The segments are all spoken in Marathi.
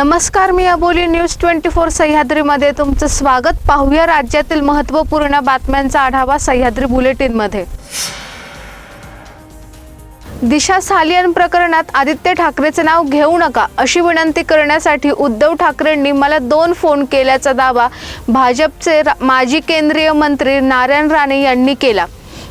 नमस्कार मी अबोली न्यूज ट्वेंटी फोर सह्याद्रीमध्ये. तुमचं स्वागत. पाहूया राज्यातील महत्त्वपूर्ण बातम्यांचा आढावा सह्याद्री बुलेटिनमध्ये. दिशा सालियन प्रकरणात आदित्य ठाकरेचं नाव घेऊ नका अशी विनंती करण्यासाठी उद्धव ठाकरेंनी मला दोन फोन केल्याचा दावा भाजपचे माजी केंद्रीय मंत्री नारायण राणे यांनी केला.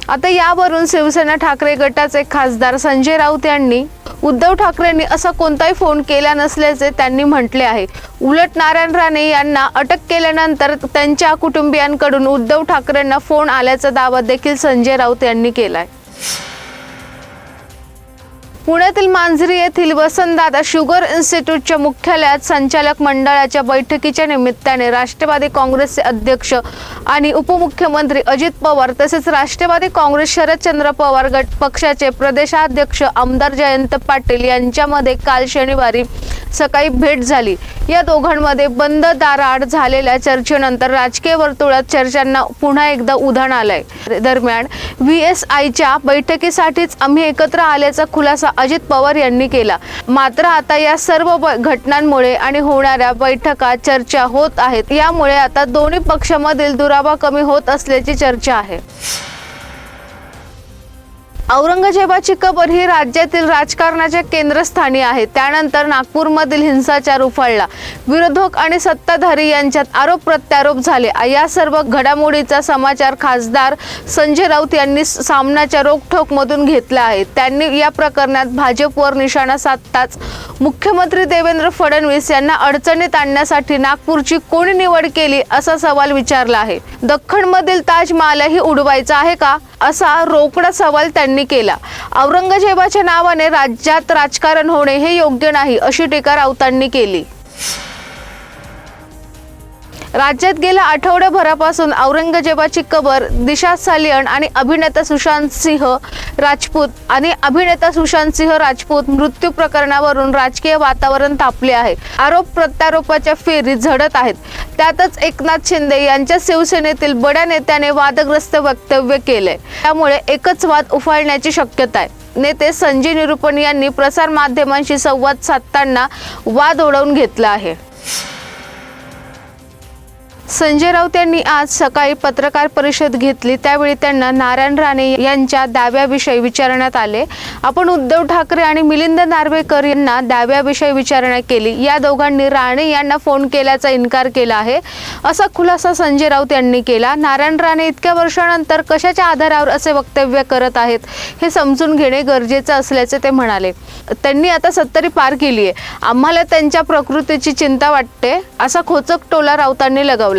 आता यावरून शिवसेना ठाकरे गटाचे खासदार संजय राऊत यांनी उद्धव ठाकरेंनी असा कोणताही फोन केला नसल्याचे त्यांनी म्हटले आहे. उलट नारायण राणे यांना अटक केल्यानंतर त्यांच्या कुटुंबियांकडून उद्धव ठाकरेंना फोन आल्याचा दावा देखील संजय राऊत यांनी केलाय. पुण्यातील मांजरी येथील वसंतदादा शुगर इन्स्टिट्यूटच्या मुख्यालयात संचालक मंडळाच्या बैठकीच्या निमित्ताने राष्ट्रवादी काँग्रेसचे अध्यक्ष आणि उपमुख्यमंत्री अजित पवार तसेच राष्ट्रवादी काँग्रेस शरदचंद्र पवार गट पक्षाचे प्रदेशाध्यक्ष आमदार जयंत पाटील यांच्यामध्ये काल शनिवारी सकाळी भेट झाली. या दोघांमध्ये बंद दाराआड झालेल्या चर्चेनंतर राजकीय वर्तुळात चर्चांना पुन्हा एकदा उधाण आलंय. दरम्यान व्ही एस आयच्या बैठकीसाठीच आम्ही एकत्र आल्याचा खुलासा अजित पवार यांनी केला. मात्र आता या सर्व ब- घटनांमुळे आणि होणाऱ्या बैठका चर्चा होत आहेत. यामुळे आता दोन्ही पक्षामधील दुरावा कमी होत असल्याची चर्चा आहे. औरंगजेबाची कबर ही राज्यातील राजकारणाच्या केंद्रस्थानी आहे. त्यानंतर नागपूरमधील हिंसाचार उफाळला. विरोधक आणि सत्ताधारी यांच्यात आरोप प्रत्यारोप झाले. या सर्व घडामोडीचा समाचार खासदार संजय राऊत यांनी सामनाच्या रोखठोकमधून घेतला आहे. त्यांनी या प्रकरणात भाजपवर निशाणा साधताच मुख्यमंत्री देवेंद्र फडणवीस यांना अडचणीत आणण्यासाठी नागपूरची कोणी निवड केली असा सवाल विचारला आहे. दख्खनमधील ताजमहालही उडवायचा आहे का? असा रोकडा सवाल त्यांनी केला. औरंगजेबाच्या नावाने राज्यात राजकारण होणे हे योग्य नाही अशी टीका राऊतांनी केली. राज्यात गेल्या आठवड्याभरापासून औरंगजेबाची कबर दिशा सालियन आणि अभिनेता सुशांत सिंह राजपूत आणि अभिनेता सुशांत सिंह राजपूत मृत्यू प्रकरणावरून राजकीय वातावरण तापले आहे. आरोप प्रत्यारोपाच्या फेरीत झडत आहेत. त्यातच एकनाथ शिंदे यांच्या शिवसेनेतील बड्या नेत्याने वादग्रस्त वक्तव्य केले त्यामुळे एकच वाद उफाळण्याची शक्यता आहे. नेते संजय निरुपण यांनी प्रसार माध्यमांशी संवाद साधताना वाद ओढवून घेतला आहे. संजय राऊत यांनी आज सकाळी पत्रकार परिषद घेतली. त्यावेळी त्यांना नारायण राणे यांच्या दाव्याविषयी विचारण्यात आले. आपण उद्धव ठाकरे आणि मिलिंद नार्वेकर यांना दाव्याविषयी विचारणा केली. या दोघांनी राणे यांना फोन केल्याचा इन्कार केला आहे. असा खुलासा संजय राऊत यांनी केला. नारायण राणे इतक्या वर्षानंतर कशाच्या आधारावर असे वक्तव्य करत आहेत हे समजून घेणे गरजेचं असल्याचे ते म्हणाले. त्यांनी आता सत्तरी पार केली आहे आम्हाला त्यांच्या प्रकृतीची चिंता वाटते असा खोचक टोला राऊतांनी लगावला.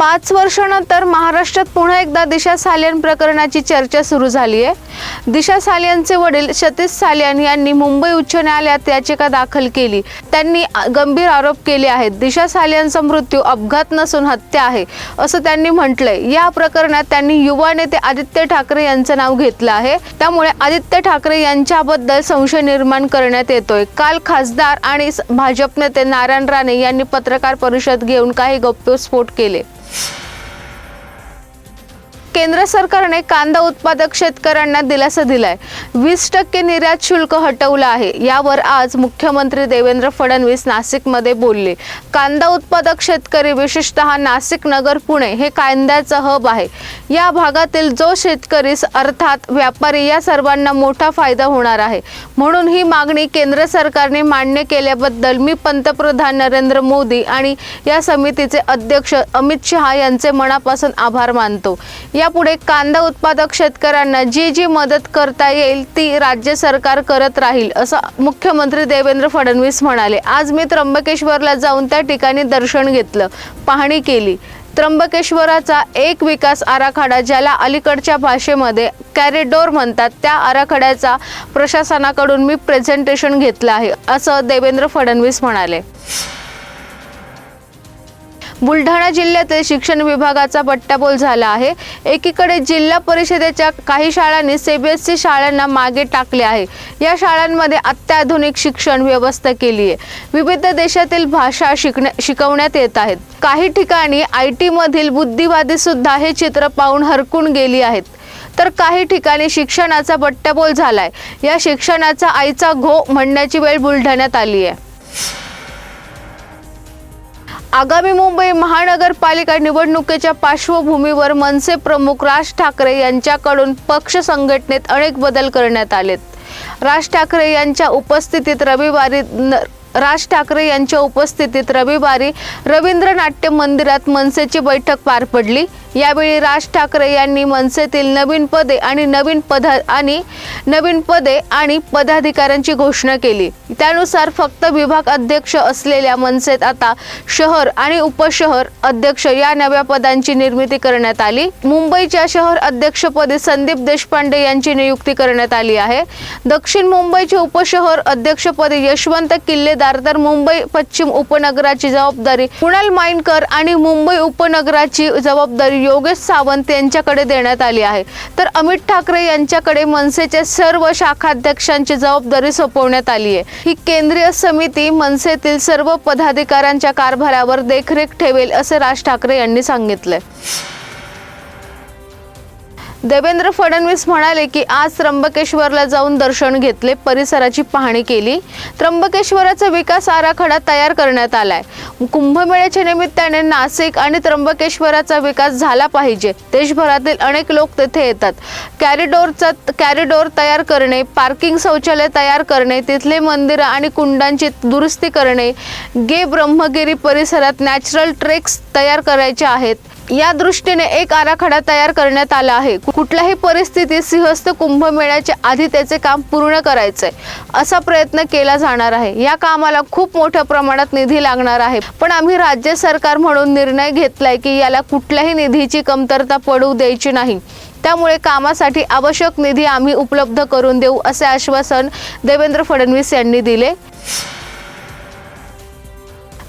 पाच वर्षानंतर महाराष्ट्रात पुन्हा एकदा दिशा सालियन प्रकरणाची चर्चा सुरू झाली आहे. दिशा सालियांचे वडील सतीश सालियान यांनी मुंबई उच्च न्यायालयात याचिका दाखल केली. त्यांनी गंभीर आरोप केले आहेत. दिशा सालियांचा मृत्यू अपघात नसून हत्या आहे असं त्यांनी म्हटलंय. या प्रकरणात त्यांनी युवा नेते आदित्य ठाकरे यांचं नाव घेतलं आहे. त्यामुळे आदित्य ठाकरे यांच्याबद्दल संशय निर्माण करण्यात येतोय. काल खासदार आणि भाजप नेते नारायण राणे यांनी पत्रकार परिषद घेऊन काही गप्पस्फोट केले. केंद्र सरकारने कांदा उत्पादक शेतकऱ्यांना दिलासा दिलाय. वीस टक्के निर्यात शुल्क हटवलं आहे. यावर आज मुख्यमंत्री देवेंद्र फडणवीस नाशिकमध्ये बोलले. कांदा उत्पादक शेतकरी विशेषतः नाशिक नगर पुणे हे कांद्याचं हब आहे. या भागातील जो शेतकरी अर्थात व्यापारी या सर्वांना मोठा फायदा होणार आहे. म्हणून ही मागणी केंद्र सरकारने मान्य केल्याबद्दल मी पंतप्रधान नरेंद्र मोदी आणि या समितीचे अध्यक्ष अमित शहा यांचे मनापासून आभार मानतो. यापुढे कांदा उत्पादक शेतकऱ्यांना जी जी मदत करता येईल ती राज्य सरकार करत राहील असं मुख्यमंत्री देवेंद्र फडणवीस म्हणाले. आज मी त्र्यंबकेश्वरला जाऊन त्या ठिकाणी दर्शन घेतलं पाहणी केली. त्र्यंबकेश्वराचा एक विकास आराखडा ज्याला अलीकडच्या भाषेमध्ये कॅरिडोर म्हणतात त्या आराखड्याचा प्रशासनाकडून मी प्रेझेंटेशन घेतलं आहे असं देवेंद्र फडणवीस म्हणाले. बुलढाणा जिल्ह्यातील शिक्षण विभागाचा पट्टाबोल झाला आहे. एकीकडे जिल्हा परिषदेच्या काही शाळांनी सीबीएसई शाळांना मागे टाकले आहे. या शाळांमध्ये अत्याधुनिक शिक्षण व्यवस्था केली आहे. विविध देशातील भाषा शिकण्या शिकवण्यात येत आहेत. काही ठिकाणी आय टीमधील बुद्धिवादी सुद्धा हे चित्र पाहून हरकून गेली आहेत. तर काही ठिकाणी शिक्षणाचा बट्ट्याबोल झालाय. या शिक्षणाचा आईचा घो म्हणण्याची वेळ बुलढाण्यात आली आहे. आगामी मुंबई महानगरपालिका निवडणुकीच्या पार्श्वभूमीवर मनसे प्रमुख राज ठाकरे यांच्याकडून पक्ष संघटनेत अनेक बदल करण्यात आलेत. राज ठाकरे यांच्या उपस्थितीत रविवारी न- राज ठाकरे यांच्या उपस्थितीत रविवारी रवींद्र नाट्य मंदिरात मनसेची बैठक पार पडली. यावेळी राज ठाकरे यांनी मनसेतील नवीन पदे आणि नवीन पदा आणि नवीन पदे आणि पदाधिकाऱ्यांची घोषणा केली. त्यानुसार फक्त विभाग अध्यक्ष असलेल्या मनसेत आता शहर आणि उपशहर अध्यक्ष या नव्या पदांची निर्मिती करण्यात आली. मुंबईच्या शहर अध्यक्षपदी संदीप देशपांडे यांची नियुक्ती करण्यात आली आहे. दक्षिण मुंबईचे उपशहर अध्यक्षपदी यशवंत किल्लेदार तर मुंबई पश्चिम उपनगराची जबाबदारी कुणाल माइनकर आणि मुंबई उपनगराची जबाबदारी योगेश सावंत यांच्याकडे देण्यात आली आहे. तर अमित ठाकरे यांच्याकडे मनसेच्या सर्व शाखाध्यक्षांची जबाबदारी सोपवण्यात आली आहे. ही केंद्रीय समिती मनसेतील सर्व पदाधिकाऱ्यांच्या कारभारावर देखरेख ठेवेल असे राज ठाकरे यांनी सांगितले. देवेंद्र फडणवीस म्हणाले की आज त्र्यंबकेश्वरला जाऊन दर्शन घेतले परिसराची पाहणी केली. त्र्यंबकेश्वराचा विकास आराखडा तयार करण्यात आलाय. कुंभमेळ्याच्या निमित्ताने नाशिक आणि त्र्यंबकेश्वराचा विकास झाला पाहिजे. देशभरातील अनेक लोक तेथे येतात. कॅरिडोरचा कॅरिडोर तयार करणे पार्किंग शौचालय तयार करणे तिथले मंदिरं आणि कुंडांची दुरुस्ती करणे गे ब्रह्मगिरी परिसरात नॅचरल ट्रेक्स तयार करायचे आहेत. या दृष्टीने एक आराखडा तयार करण्यात आला आहे. कुठल्याही परिस्थितीत सिंहस्थ कुंभमेळ्याच्या आधी त्याचे काम पूर्ण करायचंय असा प्रयत्न केला जाणार आहे. या कामाला खूप मोठ्या प्रमाणात निधी लागणार आहे. पण आम्ही राज्य सरकार म्हणून निर्णय घेतलाय की याला कुठल्याही निधीची कमतरता पडू द्यायची नाही. त्यामुळे कामासाठी आवश्यक निधी आम्ही उपलब्ध करून देऊ असे आश्वासन देवेंद्र फडणवीस यांनी दिले.